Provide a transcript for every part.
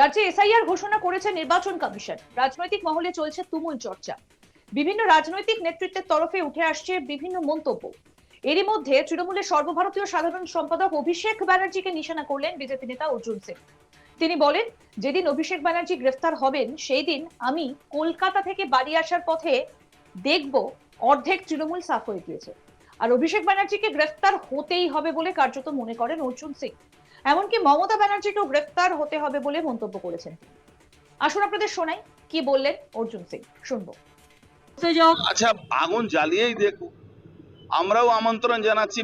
রাজ্যে এসআইআর ঘোষণা করেছে নির্বাচন কমিশন। রাজনৈতিক মহলে চলছে তুমুল চর্চা। বিভিন্ন রাজনৈতিক নেতৃত্বের তরফে উঠে আসছে বিভিন্ন মন্তব্য। এরই মধ্যে তৃণমূলের সর্বভারতীয় সাধারণ সম্পাদক অভিষেক ব্যানার্জিকে নিশানা করলেন বিজেপি নেতা অর্জুন সিং। তিনি বলেন, যেদিন অভিষেক ব্যানার্জি গ্রেফতার হবেন সেই দিন আমি কলকাতা থেকে বাড়ি আসার পথে দেখব অর্ধেক তৃণমূল সাফ হয়ে গিয়েছে। আর অভিষেক ব্যানার্জিকে গ্রেফতার হতেই হবে বলে কার্যত মনে করেন অর্জুন সিং। এমনকি মমতা ব্যানার্জিকেও গ্রেফতার হতে হবে বলে মন্তব্য করেছেন। আসুন আপনাদের শোনাই কি বললেন অর্জুন সিং? শুনব। আচ্ছা আগুন জ্বালিয়েই দেখুক আমরাও আমন্ত্রণ জানাচ্ছি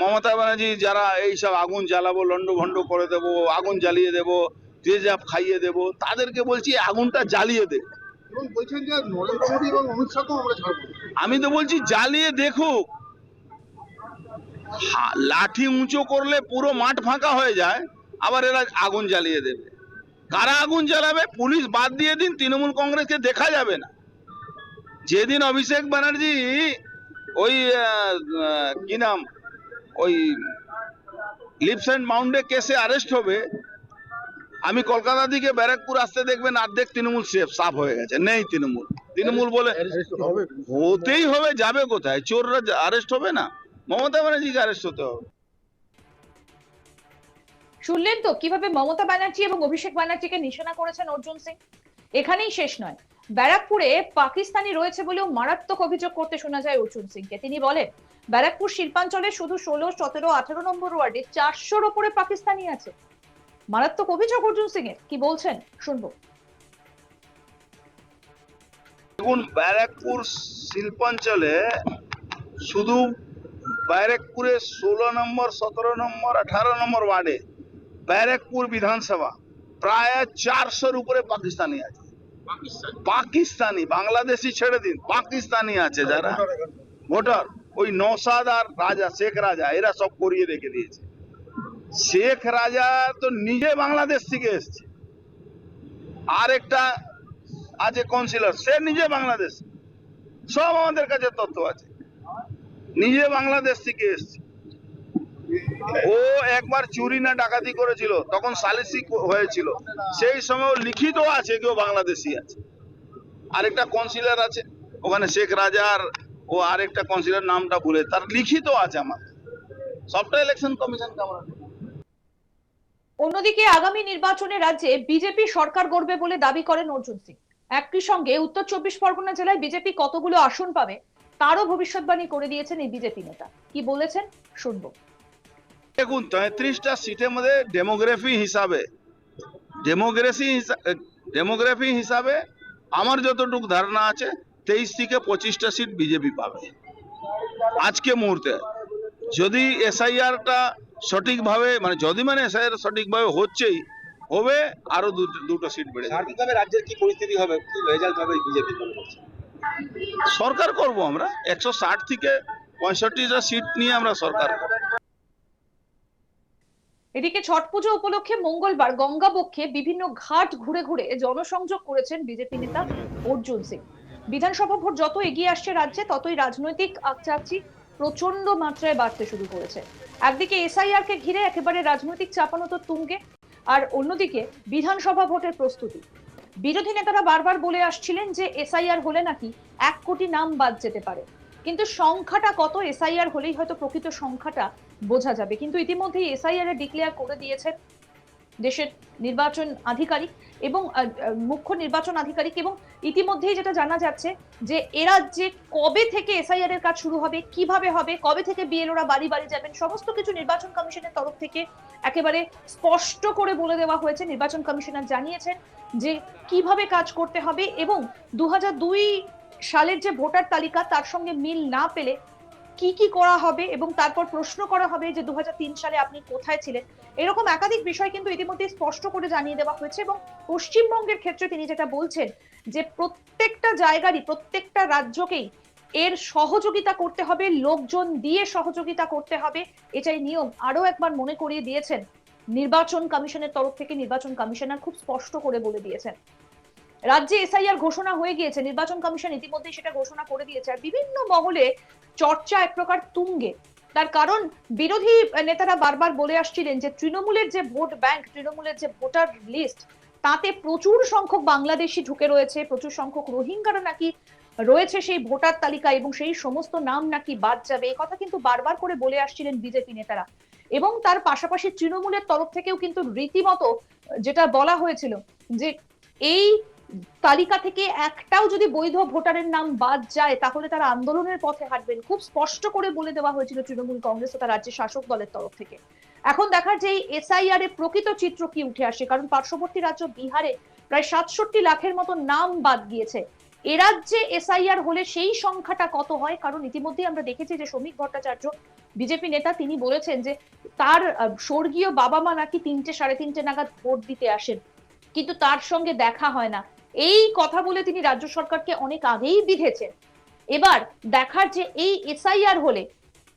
মমতা ব্যানার্জি যারা এই সব আগুন জ্বালাবো লন্ড ভন্ড করে দেবো আগুন জ্বালিয়ে দেবো তেজাব খাইয়ে দেবো তাদেরকে বলছি আগুনটা জ্বালিয়ে দে। আমি তো বলছি জ্বালিয়ে দেখুক। লাঠি উঁচু করলে পুরো মাঠ ফাঁকা হয়ে যায় আবার এরা আগুন জ্বালিয়ে দেবে। কারা আগুন জ্বালাবে? পুলিশ বাদ দিয়ে দিন তৃণমূল কংগ্রেসকে দেখা যাবে না। যেদিন অভিষেক ব্যানার্জি ওই কি নাম? ওই লিপস অ্যান্ড মাউন্টে কেসে অ্যারেস্ট হবে আমি কলকাতা থেকে ব্যারাকপুর আসতে দেখবেন অর্ধেক তৃণমূল সেফ সাফ হয়ে গেছে। নেই তৃণমূল। তৃণমূল বলে হতেই হবে যাবে কোথায়? চোররা আরেস্ট হবে না? মমতা ব্যানার্জিকে আরেস্ট হতে হবে। শুনলেন তো কীভাবে মমতা ব্যানার্জি এবং অভিষেক ব্যানার্জিকে নিশানা করেছেন অর্জুন সিং? এখানেই শেষ নয়। ব্যারাকপুরে পাকিস্তানি রয়েছে বলেও মারাত্মক অভিযোগ করতে শোনা যায় অর্জুন সিংকে। তিনি বলেন ব্যারাকপুর শিল্পাঞ্চলে শুধু ষোলো সতেরো আঠারো নম্বর ওয়ার্ডে চারশোর ওপরে পাকিস্তানি আছে। মারাত্মক অভিযোগ অর্জুন সিং এর কি বলছেন? শুনব। দেখুন ব্যারাকপুর শিল্পাঞ্চলে শুধু ব্যারাকপুরে ষোলো নম্বর সতেরো নম্বর আঠারো নম্বর ওয়ার্ডে ব্যারাকপুর বিধানসভা প্রায় চারশোর উপরে পাকিস্তানি আছে পাকিস্তানি বাংলাদেশি ছেড়ে দিন পাকিস্তানি আছে যারা ভোটার ওই নৌসাদ আর রাজা শেখ রাজা এরা সব করিয়ে রেখে দিয়েছে শেখ রাজা তো নিজে বাংলাদেশ থেকে এসছে আর একটা আছে কাউন্সিলর সে নিজে বাংলাদেশ সব আমাদের কাছে তথ্য আছে নিজে বাংলাদেশ থেকে এসছে। ও একবার চুরি না ডাকাতি করেছিল, তখন সালিসি হয়েছিল। সেই সময় লিখিত আছে কেউ বাংলাদেশি আছে। আরেকটা কনসিলার আছে, ওখানে শেখ রাজার ও আরেকটা কাউন্সিলর নামটা ভুলে, তার লিখিত আছে আমার। সবটা ইলেকশন কমিশন অন্যদিকে আগামী নির্বাচনে রাজ্যে বিজেপি সরকার গড়বে বলে দাবি করেন অর্জুন সিং। একই সঙ্গে উত্তর চব্বিশ পরগনা জেলায় বিজেপি কতগুলো আসন পাবে তারও ভবিষ্যৎবাণী করে দিয়েছেন এই বিজেপি নেতা। কি বলেছেন? শুনব। দেখুন তেত্রিশটা সিটের মধ্যে ডেমোগ্রাফি হিসাবে ডেমোগ্রাফি ডেমোগ্রাফি হিসাবে আমার যতটুকু ধারণা আছে তেইশ থেকে পঁচিশটা সিট বিজেপি পাবে। আজকে মুহূর্তে যদি এসআইআরটা সঠিকভাবে মানে যদি মানে এসআইআর সঠিকভাবে হচ্ছেই হবে আরও দুটো দুটো সিট বেড়ে রাজ্যের কি পরিস্থিতি হবে কি রেজাল্ট হবে বিজেপি সরকার করব আমরা। একশো ষাট থেকে পঁয়ষট্টিটা সিট নিয়ে আমরা সরকার। করব এদিকে ছট পুজো উপলক্ষে মঙ্গলবার গঙ্গাবক্ষে বিভিন্ন ঘাট ঘুরে ঘুরে জনসংযোগ করেছেন বিজেপি নেতা অর্জুন সিং। বিধানসভা ভোট যত এগিয়ে আসছে রাজ্যে, ততই রাজনৈতিক আকচাকচি প্রচণ্ড মাত্রায় বাড়তে শুরু করেছে। একদিকে এসআইআর কে ঘিরে একেবারে রাজনৈতিক চাপানো তো তুঙ্গে, আর অন্যদিকে বিধানসভা ভোটের প্রস্তুতি। বিরোধী নেতারা বারবার বলে আসছিলেন যে এসআইআর হলে নাকি এক কোটি নাম বাদ যেতে পারে। কিন্তু সংখ্যাটা কত? এসআইআর হলেই হয়তো প্রকৃত সংখ্যাটা বোঝা যাবে। কিন্তু ইতিমধ্যেই এসআইআর ডিক্লেয়ার করে দিয়েছে দেশের নির্বাচন আধিকারিক এবং মুখ্য নির্বাচন আধিকারিক এবং ইতিমধ্যেই যেটা জানা যাচ্ছে যে এরা যে কবে থেকে এসআইআর এর কাজ শুরু হবে, কীভাবে হবে, কবে থেকে বিএলওরা বাড়ি বাড়ি যাবেন, সমস্ত কিছু নির্বাচন কমিশনের তরফ থেকে একেবারে স্পষ্ট করে বলে দেওয়া হয়েছে। নির্বাচন কমিশনার জানিয়েছেন যে কীভাবে কাজ করতে হবে এবং দু হাজার দুই সালের যে ভোটার তালিকা তার সঙ্গে মিল না পেলে কি কি করা হবে এবং তারপর প্রশ্ন করা হবে যে দু হাজার তিন সালে আপনি কোথায় ছিলেন। এরকম একাধিক বিষয় কিন্তু ইতিমধ্যে স্পষ্ট করে জানিয়ে দেওয়া হয়েছে এবং পশ্চিমবঙ্গের ক্ষেত্রে তিনি যেটা বলছেন যে প্রত্যেকটা জায়গারই, প্রত্যেকটা রাজ্যকেই এর সহযোগিতা করতে হবে, লোকজন দিয়ে সহযোগিতা করতে হবে, এটাই নিয়ম। আরও একবার মনে করিয়ে দিয়েছেন, নির্বাচন কমিশনের তরফ থেকে নির্বাচন কমিশনার খুব স্পষ্ট করে বলে দিয়েছেন। রাজ্যে এসআইআর ঘোষণা হয়ে গিয়েছে, নির্বাচন কমিশন ইতিমধ্যেই সেটা ঘোষণা করে দিয়েছে, আর বিভিন্ন মহলে চর্চা এক প্রকার তুঙ্গে। তার কারণ, বিরোধী নেতারা বারবার বলে আসছিলেন যে তৃণমূলের যে ভোট ব্যাংক, তৃণমূলের যে ভোটার লিস্ট তাতে প্রচুর সংখ্যক বাংলাদেশি ঢুকে রয়েছে, প্রচুর সংখ্যক রোহিঙ্গারা নাকি রয়েছে সেই ভোটার তালিকা এবং সেই সমস্ত নাম নাকি বাদ যাবে। এই কথা কিন্তু বারবার করে বলে আসছিলেন বিজেপি নেতারা। এবং তার পাশাপাশি তৃণমূলের তরফ থেকেও কিন্তু রীতিমতো যেটা বলা হয়েছিল যে এই তালিকা থেকে একটাও যদি বৈধ ভোটারের নাম বাদ যায়, তাহলে তারা আন্দোলনের পথে হাঁটবেন। খুব স্পষ্ট করে বলে দেওয়া হয়েছিল তৃণমূল কংগ্রেস তথা রাজ্যের শাসক দলের তরফ থেকে। এখন দেখার যে এসআইআর এর প্রকৃত চিত্র কি উঠে আসে, কারণ পার্শ্ববর্তী রাজ্য বিহারে প্রায় সাতষট্টি লাখের মতো নাম বাদ গিয়েছে। এ রাজ্যে এসআইআর হলে সেই সংখ্যাটা কত হয়? কারণ ইতিমধ্যেই আমরা দেখেছি যে শ্রমিক ভট্টাচার্য, বিজেপি নেতা, তিনি বলেছেন যে তার স্বর্গীয় বাবা মা নাকি তিনটে, সাড়ে তিনটে নাগাদ ভোট দিতে আসেন। কিন্তু তার সঙ্গে দেখা হয় না। এই কথা বলে তিনি রাজ্য সরকারকে অনেক আগেই বিধেছেন। এবার দেখার যে এই এসআইআর হলে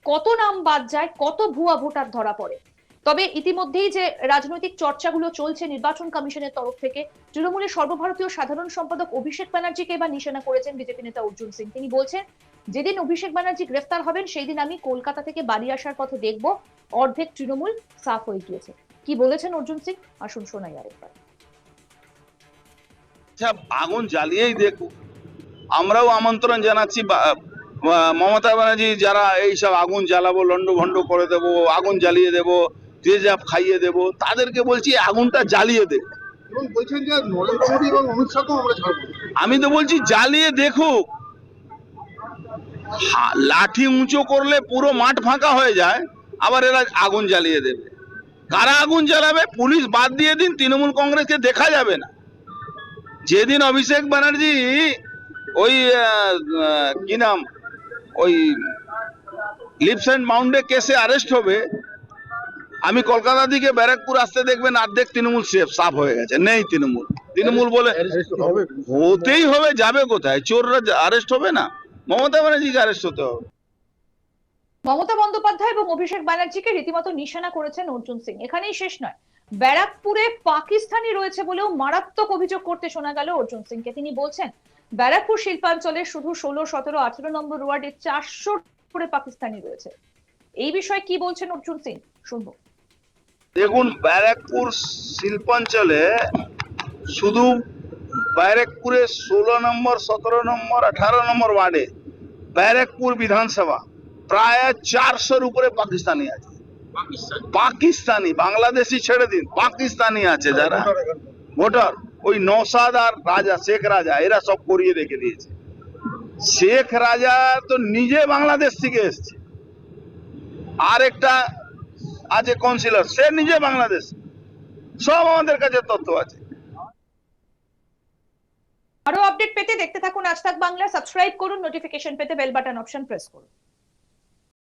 কত নাম বাদ যায়, কত ভুয়া ভোটার ধরা পড়ে। তবে ইতিমধ্যেই যে রাজনৈতিক চর্চাগুলো চলছে নির্বাচন কমিশনের তরফ থেকে, তৃণমূলের সর্বভারতীয় সাধারণ সম্পাদক অভিষেক ব্যানার্জিকে এবার নিশানা করেছেন বিজেপি নেতা অর্জুন সিং। তিনি বলছেন, যেদিন অভিষেক ব্যানার্জি গ্রেফতার হবেন সেই দিন আমি কলকাতা থেকে বাড়ি আসার পথে দেখব, অর্ধেক তৃণমূল সাফ হয়ে গিয়েছে। কি বলেছেন অর্জুন সিং? আসুন শোনাই আরেকবার। আচ্ছা আগুন জ্বালিয়েই দেখুক। আমরাও আমন্ত্রণ জানাচ্ছি মমতা ব্যানার্জি যারা এইসব আগুন জ্বালাবো লন্ড ভন্ড করে দেবো আগুন জ্বালিয়ে দেবো তেজাব খাইয়ে দেবো তাদেরকে বলছি আগুনটা জ্বালিয়ে দেব। আমি তো বলছি জ্বালিয়ে দেখুক। লাঠি উঁচু করলে পুরো মাঠ ফাঁকা হয়ে যায় আবার এরা আগুন জ্বালিয়ে দেবে। কারা আগুন জ্বালাবে? পুলিশ বাদ দিয়ে দিন তৃণমূল কংগ্রেসকে দেখা যাবে না। যেদিন অভিষেক ব্যানার্জি ওই কি নাম? ওই লিপস অ্যান্ড মাউন্টে কেসে অ্যারেস্ট হবে, আমি কলকাতা থেকে ব্যারাকপুর আসতে দেখবেন অর্ধেক তৃণমূল সেফ সাফ হয়ে গেছে। নেই তৃণমূল। তৃণমূল বলে হতেই হবে, যাবে কোথায়? চোররা আরেস্ট হবে না? মমতা ব্যানার্জিকে আরেস্ট হতে হবে। মমতা বন্দ্যোপাধ্যায় এবং অভিষেক ব্যানার্জিকে রীতিমতো নিশানা করেছেন অর্জুন সিং। এখানেই শেষ নয়। ব্যারাকপুরে পাকিস্তানি রয়েছে বলেও মারাত্মক অভিযোগ করতে শোনা গেল অর্জুন সিংকে। তিনি বলছেন, ব্যারাকপুর শিল্পাঞ্চলে শুধু ষোলো, সতেরো, আঠেরো নম্বর ওয়ার্ডে চারশো করে পাকিস্তানি রয়েছে। এই বিষয়ে কি বলছেন অর্জুন সিং? শুনব। দেখুন, ব্যারাকপুর শিল্পাঞ্চলে শুধু ব্যারাকপুরে ষোলো নম্বর, সতেরো নম্বর, আঠারো নম্বর ওয়ার্ডে ব্যারাকপুর বিধানসভা প্রায় চারশোর উপরে পাকিস্তানি আছে। পাকিস্তানি। বাংলাদেশি ছেড়ে দিন। পাকিস্তানি আছে যারা। ভোটার ওই নৌসাদ আর রাজা শেখ রাজা এরা সব করিয়ে রেখে দিয়েছে। শেখ রাজা তো নিজে বাংলাদেশ থেকে এসছে। আর একটা আছে কাউন্সিলর সে নিজে বাংলাদেশ। সব আমাদের কাছে তথ্য আছে। আরও আপডেট পেতে দেখতে থাকুন আজ তাক বাংলা সাবস্ক্রাইব করুন নোটিফিকেশন পেতে বেল বাটন অপশন প্রেস করুন।